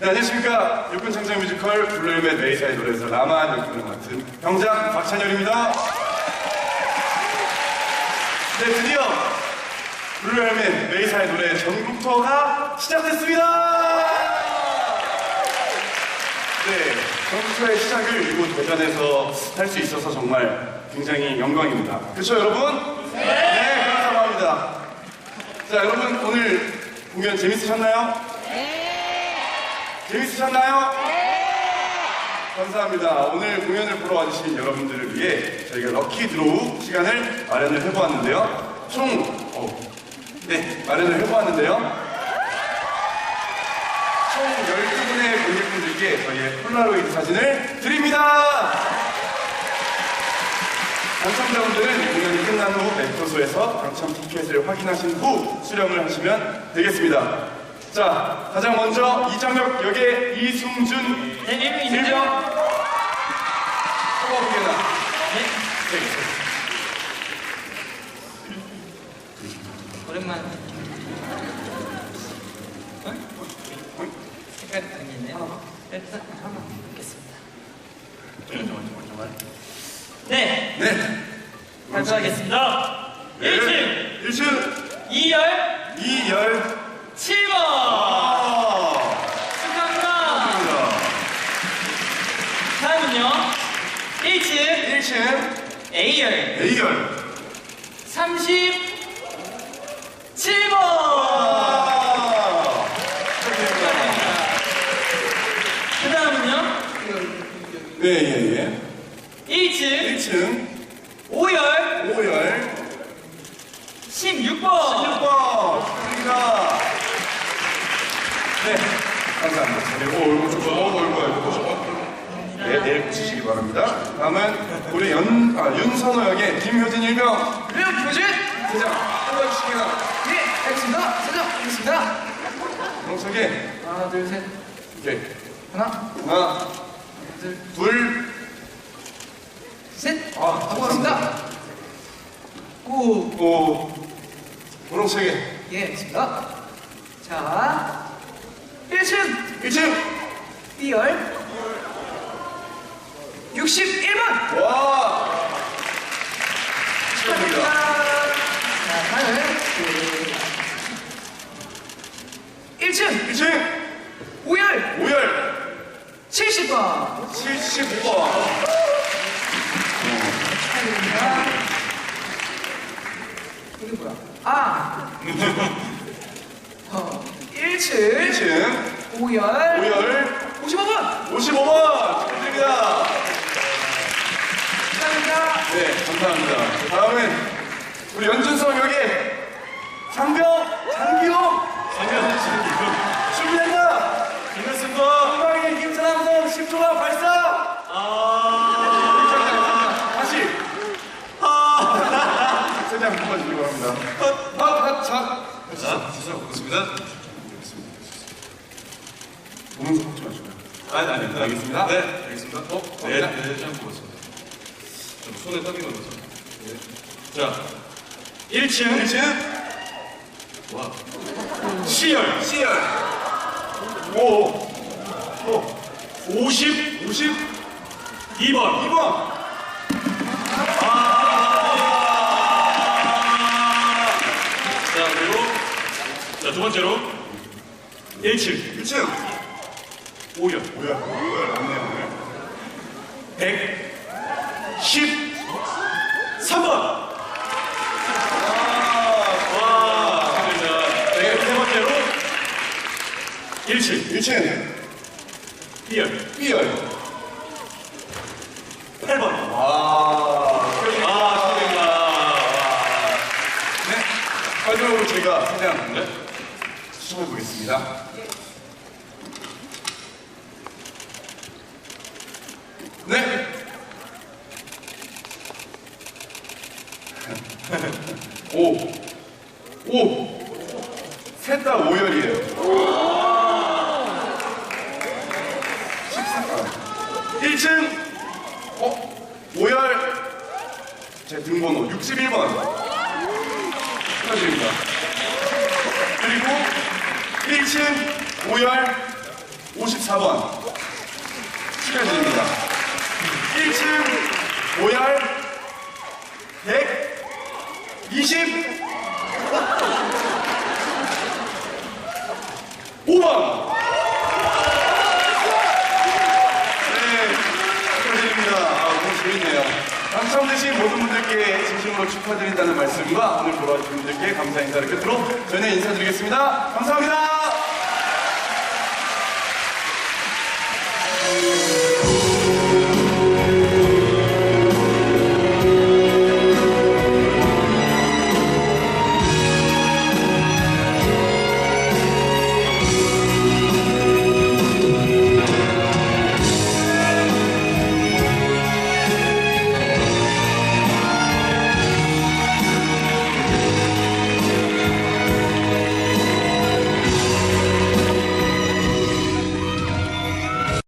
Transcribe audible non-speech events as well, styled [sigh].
네, 안녕하십니까. 육군 창작 뮤지컬 블루헬멧 메이사의 노래에서 라마 역군을 맡은 병장 박찬열입니다. 네, 드디어 블루헬멧 메이사의 노래 전국 투어가 시작됐습니다. 네, 전국 투어의 시작을 이곳 대전에서 할 수 있어서 정말 굉장히 영광입니다. 그렇죠, 여러분? 네, 그렇다고 합니다. 자, 여러분 오늘 공연 재밌으셨나요? 재 밌으셨나요? 감사합니다. 오늘 공연을 보러 와주신 여러분들을 위해 저희가 럭키 드로우 시간을 마련을 해보았는데요. 총, 어, 네, 마련을 해보았는데요. 총 12분의 고객분들께 저희의 폴라로이드 사진을 드립니다! 당첨자분들은 공연이 끝난 후 맵도소에서 당첨 티켓을 확인하신 후 수령을 하시면 되겠습니다. 자, 가장 먼저 이정혁 역의 이승준 네, 일명 일명 이승준. 호흡계나 네. 오랜만에. 어? 색깔 당겼네요. 일단 한번 보겠습니다. 네, 네. 발표하겠습니다. 1층 1층 2열 이열 7번 아, 축하합니다. 다음은요. 1층 1층 A열 A열 37번 아, 축하드립니다. 그 다음은요. 네, 예, 예. 1층 1층 5열 5열 16번 16번 축하드립니다. 네, 감사합니다. 네, 오, 얼굴 좀, 어, 얼굴, 얼굴 좀. 네, 내일 고치시기 바랍니다. 다음은 우리 연, 아, 윤선호 역의 김효진 일명 류교준 대장 뽑아주시기나 네, 알겠습니다. 세장 알겠습니다. 명석에 하나, 둘, 셋. 이렇게 하나, 하나, 둘, 둘, 셋. 아, 하고 왔습니다. 오, 오, 보름색에 예, 알겠습니다. 자, 1층 1층 2열 61번. 와 축하드립니다. 자, 다음은 1층 1층 5열 5열 70번. 75번 축하드립니다. 이게 뭐야? 아! [laughs] 어, 1층 1층 5열 5열 55번. 55번 축하드립니다. 축하드립니다. 네, 감사합니다. 다음은 우리 연준성 역의 장병 장기용 준비한다. 반갑습니다. 한방에 김사남성 10초가 발사. 아 다시 아 세장 뽑아주시기 바랍니다. 핫핫자 자, 주사 반갑습니다. 보면서 뽑지 마시고요. 아니, 아니, 아니, 알겠습니다. 네, 알겠습니다. 어, 네, 갑니다. 네, 좀 뽑았습니다. 좀 손에 땀이 나서. 네. 자, 1층. 1층 와. C열. C열 오 50. 50 2번. 2번 자, 그리고, 자, 두 번째로. 1층. 1층 5열. 5열 5열 맞네요 오늘 113번. 아, 와, 축하드립니다. 네, 세 번째로. 1층. 1층 2열. B열 8번. 와 아, 축하드립니다. 네. 마지막으로 제가 그냥 네. 추첨해 보겠습니다. 네. [laughs] 오. 오. 셋다 5열이에요. 14번. 1층. 어? 5열. 제 등번호 61번. 축하드립니다. 그리고 1층 5열 54번. 축하드립니다. 1층 5열 120 5번. 네, 축하드립니다. 아, 너무 재밌네요. 당첨되신 모든 분들께 진심으로 축하드린다는 말씀과 오늘 돌아와주신 분들께 감사 인사를 끝으로 저희는 인사드리겠습니다. 감사합니다.